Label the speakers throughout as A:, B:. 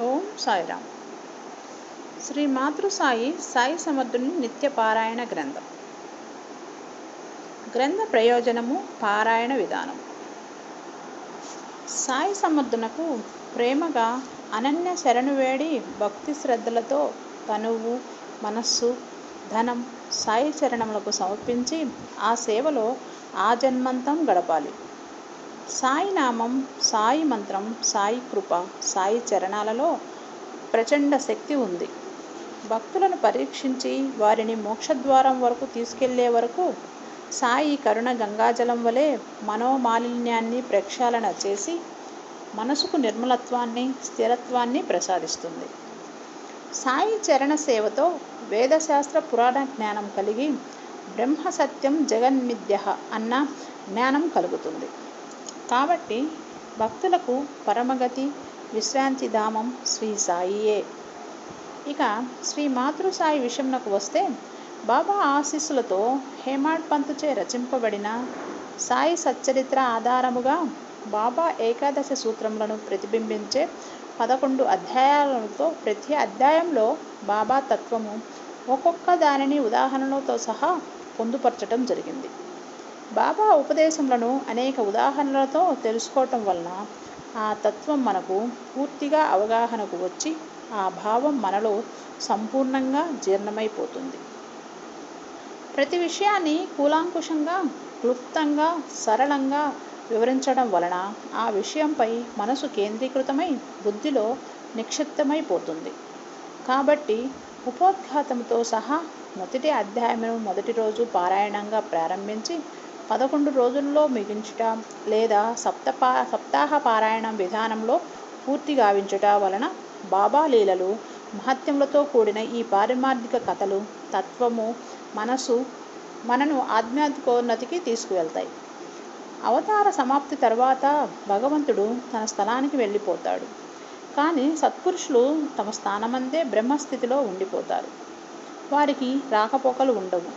A: ఓం సాయిరామ్ శ్రీ మాతృసాయి సాయి సమర్థుని నిత్య పారాయణ గ్రంథం. గ్రంథ ప్రయోజనము పారాయణ విధానం. సాయి సమర్థునకు ప్రేమగా అనన్య శరణు వేడి భక్తి శ్రద్ధలతో తనువు మనస్సు ధనం సాయి చరణములకు సమర్పించి ఆ సేవలో ఆ జన్మంతం గడపాలి. సాయి నామం సాయి మంత్రం సాయి కృప సాయి చరణాలలో ప్రచండ శక్తి ఉంది. భక్తులను పరీక్షించి వారిని మోక్షద్వారం వరకు తీసుకెళ్ళే వరకు సాయి కరుణ గంగాజలం వలె మనోమాలిన్యాన్ని ప్రక్షాళన చేసి మనసుకు నిర్మలత్వాన్ని స్థిరత్వాన్ని ప్రసాదిస్తుంది. సాయి చరణ సేవతో వేదశాస్త్ర పురాణ జ్ఞానం కలిగి బ్రహ్మ సత్యం జగన్మిద్య అన్న జ్ఞానం కలుగుతుంది. కాబట్టి భక్తులకు పరమగతి విశ్రాంతి ధామం శ్రీ సాయియే. ఇక శ్రీ మాతృసాయి విషయంకు వస్తే బాబా ఆశీస్సులతో హేమాడ్ పంతుచే రచింపబడిన సాయి సచ్చరిత్ర ఆధారముగా బాబా ఏకాదశ సూత్రములను ప్రతిబింబించే పదకొండు అధ్యాయాలతో ప్రతి అధ్యాయంలో బాబా తత్వము ఒక్కొక్క దానిని ఉదాహరణలతో సహా పొందుపరచడం జరిగింది. బాబా ఉపదేశములను అనేక ఉదాహరణలతో తెలుసుకోవటం వలన ఆ తత్వం మనకు పూర్తిగా అవగాహనకు వచ్చి ఆ భావం మనలో సంపూర్ణంగా జీర్ణమైపోతుంది. ప్రతి విషయాన్ని కూలాంకుషంగా క్లుప్తంగా సరళంగా వివరించడం వలన ఆ విషయంపై మనసు కేంద్రీకృతమై బుద్ధిలో నిక్షిప్తమైపోతుంది. కాబట్టి ఉపోద్ఘాతంతో సహా మొదటి అధ్యాయమును మొదటి రోజు పారాయణంగా ప్రారంభించి పదకొండు రోజుల్లో మిగించుట లేదా సప్తపా సప్తాహ పారాయణం విధానంలో పూర్తి గావించుట వలన బాబా లీలలు మహత్యములతో కూడిన ఈ పారిమార్థిక కథలు తత్వము మనసు మనను ఆధ్యాత్మికోన్నతికి తీసుకువెళ్తాయి. అవతార సమాప్తి తర్వాత భగవంతుడు తన స్థలానికి వెళ్ళిపోతాడు. కానీ సత్పురుషులు తమ స్థానమందే బ్రహ్మస్థితిలో ఉండిపోతారు. వారికి రాకపోకలు ఉండవు.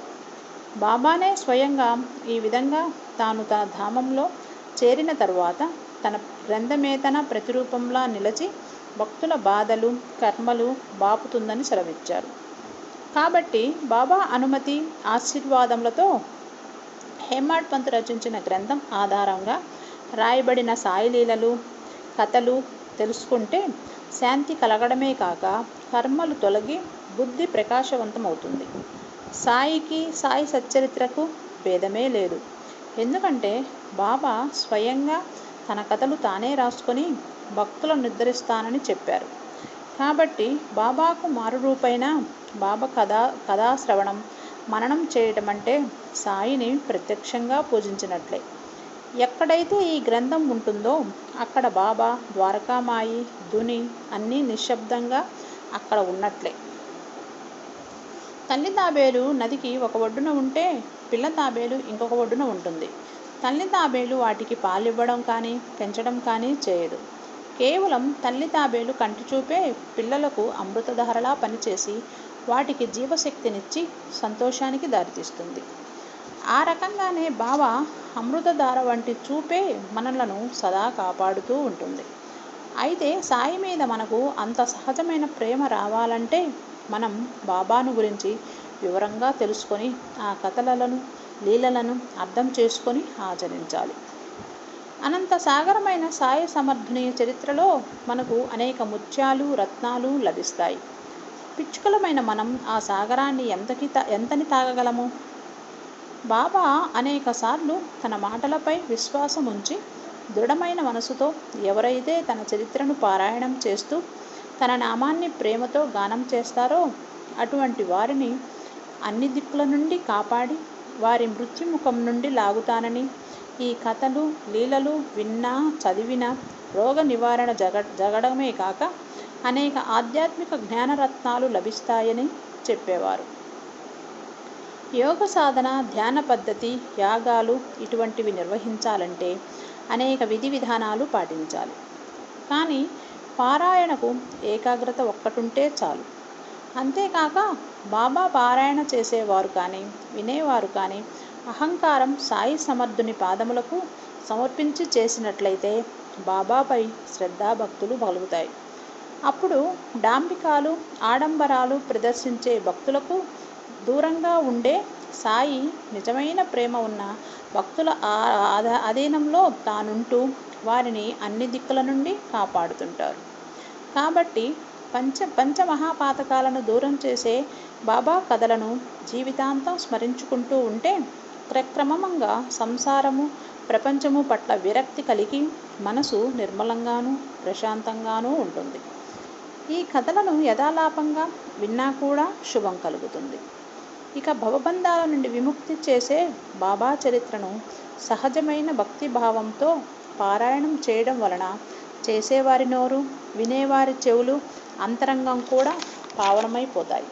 A: బాబానే స్వయంగా ఈ విధంగా తాను తన ధామంలో చేరిన తరువాత తన గ్రంథమేతన ప్రతిరూపంలా నిలిచి భక్తుల బాధలు కర్మలు బాపుతుందని సెలవిచ్చారు. కాబట్టి బాబా అనుమతి ఆశీర్వాదములతో హేమాడ్ పంత్ రచించిన గ్రంథం ఆధారంగా రాయబడిన సాయిలీలలు కథలు తెలుసుకుంటే శాంతి కలగడమే కాక కర్మలు తొలగి బుద్ధి ప్రకాశవంతమవుతుంది. సాయికి సాయి సచ్చరిత్రకు భేదమే లేదు. ఎందుకంటే బాబా స్వయంగా తన కథలు తానే రాసుకొని భక్తులను నిద్రిస్తానని చెప్పారు. కాబట్టి బాబాకు మారురూపైన బాబా కథా కథాశ్రవణం మననం చేయటం అంటే సాయిని ప్రత్యక్షంగా పూజించినట్లే. ఎక్కడైతే ఈ గ్రంథం ఉంటుందో అక్కడ బాబా ద్వారకామాయి ధుని అన్నీ నిశ్శబ్దంగా అక్కడ ఉన్నట్లే. తల్లి తాబేలు నదికి ఒక ఒడ్డున ఉంటే పిల్ల తాబేలు ఇంకొక ఒడ్డున ఉంటుంది. తల్లి తాబేలు వాటికి పాలివ్వడం కానీ పెంచడం కానీ చేయదు. కేవలం తల్లి తాబేలు కంటి చూపే పిల్లలకు అమృతధారలా పనిచేసి వాటికి జీవశక్తినిచ్చి సంతోషానికి దారితీస్తుంది. ఆ రకంగానే బావ అమృతధార వంటి చూపే మనలను సదా కాపాడుతూ ఉంటుంది. అయితే సాయి మీద మనకు అంత సహజమైన ప్రేమ రావాలంటే మనం బాబాను గురించి వివరంగా తెలుసుకొని ఆ కథలను లీలలను అర్థం చేసుకొని ఆచరించాలి. అనంత సాగరమైన సాయి సమర్థుని చరిత్రలో మనకు అనేక ముత్యాలు రత్నాలు లభిస్తాయి. పిచ్చుకలమైన మనం ఆ సాగరాన్ని ఎంతకి ఎంతని తాగగలము? బాబా అనేక సార్లు తన మాటలపై విశ్వాసం ఉంచి దృఢమైన మనసుతో ఎవరైతే తన చరిత్రను పారాయణం చేస్తూ తన నామాన్ని ప్రేమతో గానం చేస్తారో? అటువంటి వారిని అన్ని దిక్కుల నుండి కాపాడి వారి మృత్యుముఖం నుండి లాగుతానని ఈ కథలు లీలలు విన్నా చదివిన రోగ నివారణ జగ జగడమే కాక అనేక ఆధ్యాత్మిక జ్ఞానరత్నాలు లభిస్తాయని చెప్పేవారు. యోగ సాధన ధ్యాన పద్ధతి యాగాలు ఇటువంటివి నిర్వహించాలంటే అనేక విధి విధానాలు పాటించాలి. కానీ పారాయణకు ఏకాగ్రత ఒక్కటుంటే చాలు. అంతేకాక బాబా పారాయణ చేసేవారు కానీ వినేవారు కానీ అహంకారం సాయి సమర్థుని పాదములకు సమర్పించి చేసినట్లయితే బాబాపై శ్రద్ధాభక్తులు కలుగుతాయి అప్పుడు డాంబికాలు ఆడంబరాలు ప్రదర్శించే భక్తులకు దూరంగా ఉండే సాయి నిజమైన ప్రేమ ఉన్న భక్తుల అధీనంలో తానుంటూ వారిని అన్ని దిక్కుల నుండి కాపాడుతుంటారు. కాబట్టి పంచ పంచమహాపాతకాలను దూరం చేసే బాబా కథలను జీవితాంతం స్మరించుకుంటూ ఉంటే క్రక్రమంగా సంసారము ప్రపంచము పట్ల విరక్తి కలిగి మనసు నిర్మలంగాను ప్రశాంతంగానూ ఉంటుంది. ఈ కథలను యథాలాపంగా విన్నా కూడా శుభం కలుగుతుంది. ఇక భవబంధాల నుండి విముక్తి చేసే బాబా చరిత్రను సహజమైన భక్తి భావంతో పారాయణం చేయడం వలన చేసేవారి నోరు వినేవారి చెవులు అంతరంగం కూడా పావనమైపోతాయి.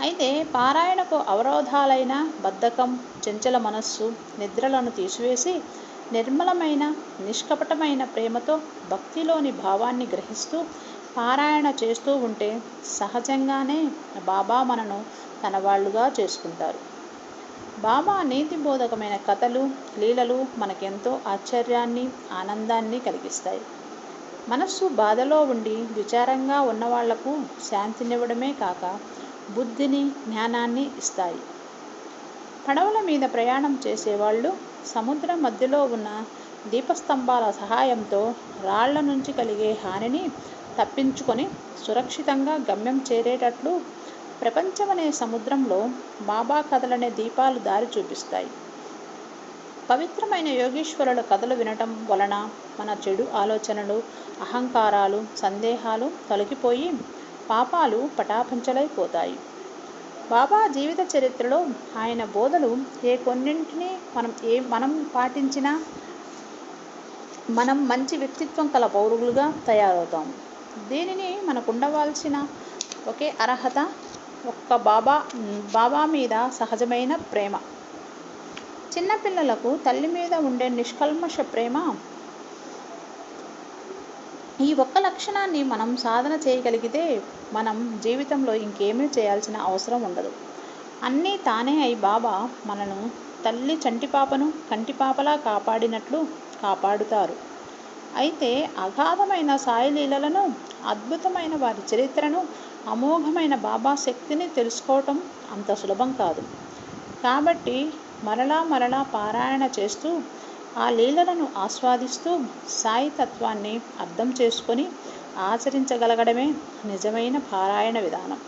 A: అయితే పారాయణకు అవరోధాలైన బద్ధకం చెంచల మనస్సు నిద్రలను తీసివేసి నిర్మలమైన నిష్కపటమైన ప్రేమతో భక్తిలోని భావాన్ని గ్రహిస్తూ పారాయణ చేస్తూ ఉంటే సహజంగానే బాబా మనను తన వాళ్ళుగా చేసుకుంటారు. బాబా నీతిబోధకమైన కథలు లీలలు మనకెంతో ఆశ్చర్యాన్ని ఆనందాన్ని కలిగిస్తాయి. మనస్సు బాధలో ఉండి విచారంగా ఉన్నవాళ్ళకు శాంతినివ్వడమే కాక బుద్ధిని జ్ఞానాన్ని ఇస్తాయి. పడవల మీద ప్రయాణం చేసేవాళ్ళు సముద్రం మధ్యలో ఉన్న దీపస్తంభాల సహాయంతో రాళ్ళ నుంచి కలిగే హానిని తప్పించుకొని సురక్షితంగా గమ్యం చేరేటట్లు ప్రపంచమనే సముద్రంలో బాబా కథలనే దీపాలు దారి చూపిస్తాయి. పవిత్రమైన యోగేశ్వరుల కథలు వినటం వలన మన చెడు ఆలోచనలు అహంకారాలు సందేహాలు తొలగిపోయి పాపాలు పటాపంచలైపోతాయి. బాబా జీవిత చరిత్రలో ఆయన బోధలు ఏ కొన్నింటిని మనం ఏ మనం పాటించినా మనం మంచి వ్యక్తిత్వం కల పౌరులుగా తయారవుతాం. దీనిని మనకు ఉండవలసిన ఒకే అర్హత ఒక్క బాబా బాబా మీద సహజమైన ప్రేమ. చిన్నపిల్లలకు తల్లి మీద ఉండే నిష్కల్మష ప్రేమ? ఈ ఒక్క లక్షణాన్ని మనం సాధన చేయగలిగితే మనం జీవితంలో ఇంకేమీ చేయాల్సిన అవసరం ఉండదు. అన్నీ తానే అయి బాబా మనను తల్లి చంటిపాపను కంటిపాపలా కాపాడినట్లు కాపాడుతారు. అయితే అగాధమైన సాయిలీలలను అద్భుతమైన వారి చరిత్రను అమోఘమైన బాబా శక్తిని తెలుసుకోవటం అంత సులభం కాదు. కాబట్టి మరలా మరలా పారాయణ చేస్తూ ఆ లీలలను ఆస్వాదిస్తూ సాయి తత్వాన్ని అర్థం చేసుకొని ఆచరించగలగడమే నిజమైన పారాయణ విధానం.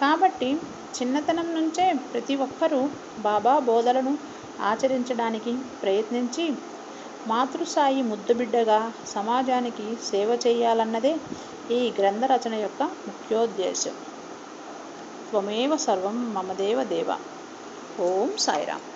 A: కాబట్టి చిన్నతనం నుంచే ప్రతి ఒక్కరూ బాబా బోధలను ఆచరించడానికి ప్రయత్నించి మాతృసాయి ముద్దుబిడ్డగా సమాజానికి సేవ చేయాలన్నదే ఈ గ్రంథ రచన యొక్క ముఖ్యోద్దేశం. త్వమేవ సర్వం మమదేవ దేవ. ఓం సాయిరామ్.